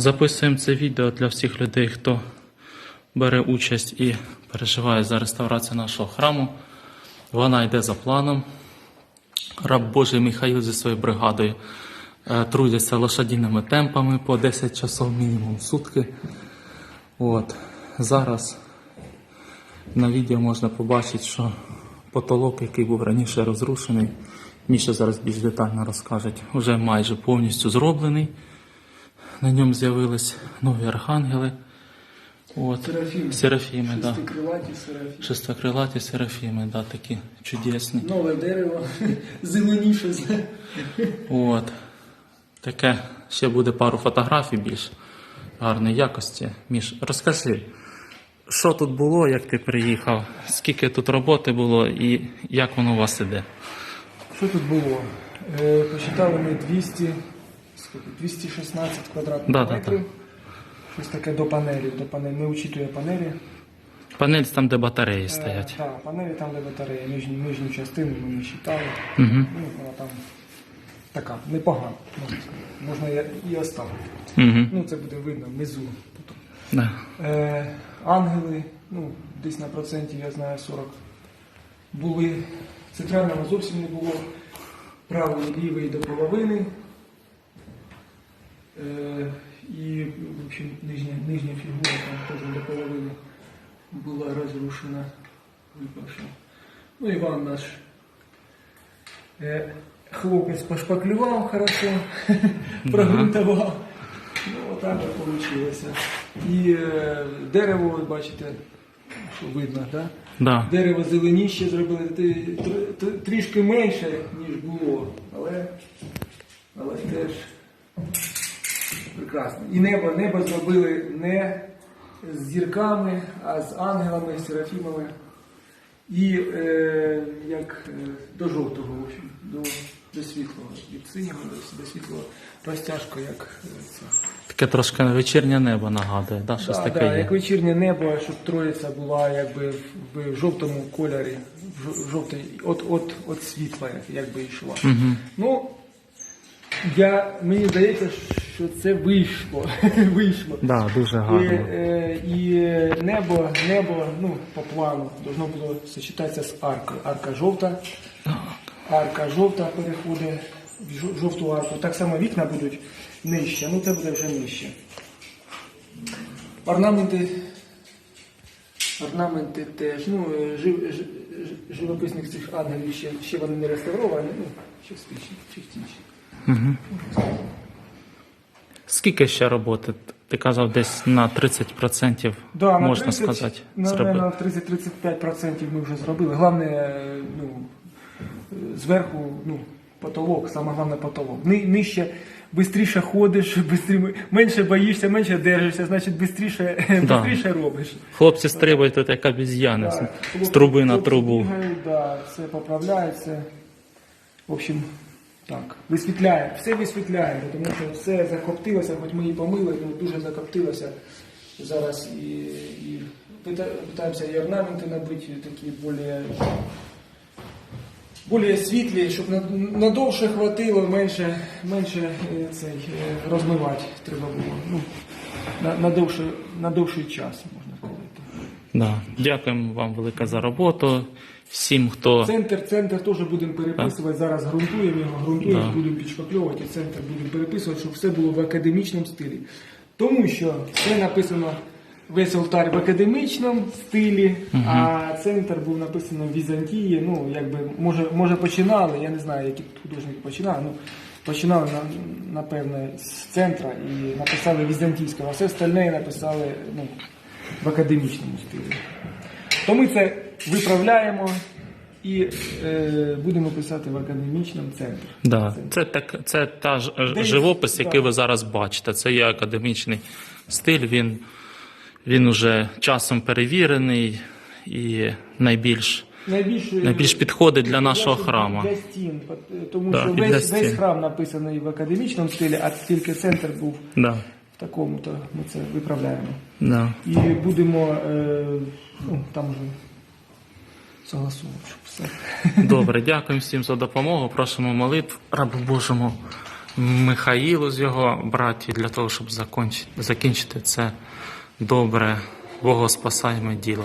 Записуємо це відео для всіх людей, хто бере участь і переживає за реставрацію нашого храму. Вона йде за планом. Раб Божий Михаїл зі своєю бригадою е, трудяться лошадіними темпами по 10 часов мінімум в сутки. От. Зараз на відео можна побачити, що потолок, який був раніше розрушений, Міша зараз більш детально розкаже, вже майже повністю зроблений. На ньому з'явились нові архангели. От. Серафіми. Серафіми, да. Шестикрилаті серафіми. Шестокрилаті серафіми, да, такі чудесні. Нове дерево, зеленіше. От. Таке ще буде пару фотографій більш гарної якості. Міш, розкажи, що тут було, як ти приїхав, скільки тут роботи було і як воно у вас іде? Що тут було? Е, посчитали ми 200, скільки? 216 квадратних Да, да, метрів. Щось таке до панелів. До панелі. Не учитує панелі. Панель там, де батареї стоять. Так, панелі там, де батарея. Нижню, нижню частину ми не считали. Угу. Ну, вона там така, непогана, можна сказати. Можна і- і оставити. Угу. Ну, це буде видно внизу. Да. Е, ангели, ну, десь на проценті, я знаю, 40 були. Центрального зовсім не було. Правий і лівий до половини. Е, і, в общем, нижня, нижня фігура там теж до половини була розрушена. Випавши. Ну, Іван наш е, хлопець пошпаклював хорошо, прогрунтував. Ну, отак от вийшло. І е, дерево, ви бачите, що видно, да? Да. дерево зеленіще зробили тр- трішки менше, ніж було, але, але теж прекрасно. І небо, небо зробили не з зірками, а з ангелами, з серафімами. І е, як е, до жовтого, в общем, до, до світлого, від синього до, до світлого розтяжка, як е, це. Таке трошки вечірнє небо нагадує, да? щось Да, таке да, є. як вечірнє небо, щоб троїця була якби в, в жовтому кольорі, в жо- жовтий, от, от, от світла, як- якби йшла. Угу. Ну, я, мені здається, що це вийшло. вийшло. Да, дуже І, е, і небо, небо, ну, по плану, должно було сочетатися з аркою. Арка жовта, арка жовта переходить в жовту арку. Так само вікна будуть нижче, ну це буде вже нижче. Орнаменти, орнаменти теж, ну, е, жив, ж- живописних цих ангелів ще, ще вони не реставровані, ну, частично, частично. Угу. Скільки ще роботи? Ти казав, десь на 30% Да, можна 30, сказати, наверное, зробити. на 30-35% ми вже зробили. Головне, ну, зверху, ну, потолок, саме головне потолок. Ни, нижче, швидше ходиш, бистріше, менше боїшся, менше держишся, значить швидше, Да. робиш. Хлопці стрибають тут як обіз'яни з- Так, з хлопці- труби на трубу. бігають, Да, все поправляється. В общем, так, висвітляє, все висвітляє, тому що все закоптилося, хоч ми і помили, ну дуже закоптилося зараз і, і питаємося і орнаменти набити такі більш, більш світлі, щоб надовше хватило, менше, менше е, цей, е, розмивати треба було. Ну, на, на, довше, на довший час, можна сказати. Да. Дякуємо вам велике за роботу. Всім, хто Центр, центр теж будемо переписувати. Зараз ґрунтуємо його, ґрунтуємо, Да. будемо підшпакльовувати, центр будемо переписувати, щоб все було в академічному стилі. Тому що все написано весь алтарь в академічному стилі, а центр був написано в Візантії. Ну, якби, може, може починали, я не знаю, які тут художники починали. Ну, починали на, напевне з центра і написали візантійського, а все остальне написали ну, в академічному стилі. То ми це виправляємо і е, будемо писати в академічному центрі. Да. Це, так, це та ж е, Десь, живопис, який да. ви зараз бачите. Це є академічний стиль. Він, він уже часом перевірений і найбільш, Найбільш, найбільш підходить для нашого храму. Для стін, тому Да, що весь, стін. весь храм написаний в академічному стилі, а тільки центр був Да. В такому, то ми це виправляємо. Да. І будемо е, ну, там вже согласовувати, все. Добре, дякуємо всім за допомогу. Просимо молитв рабу Божому Михаїлу з його браті для того, щоб закінчити, закінчити це добре, богоспасаєме діло.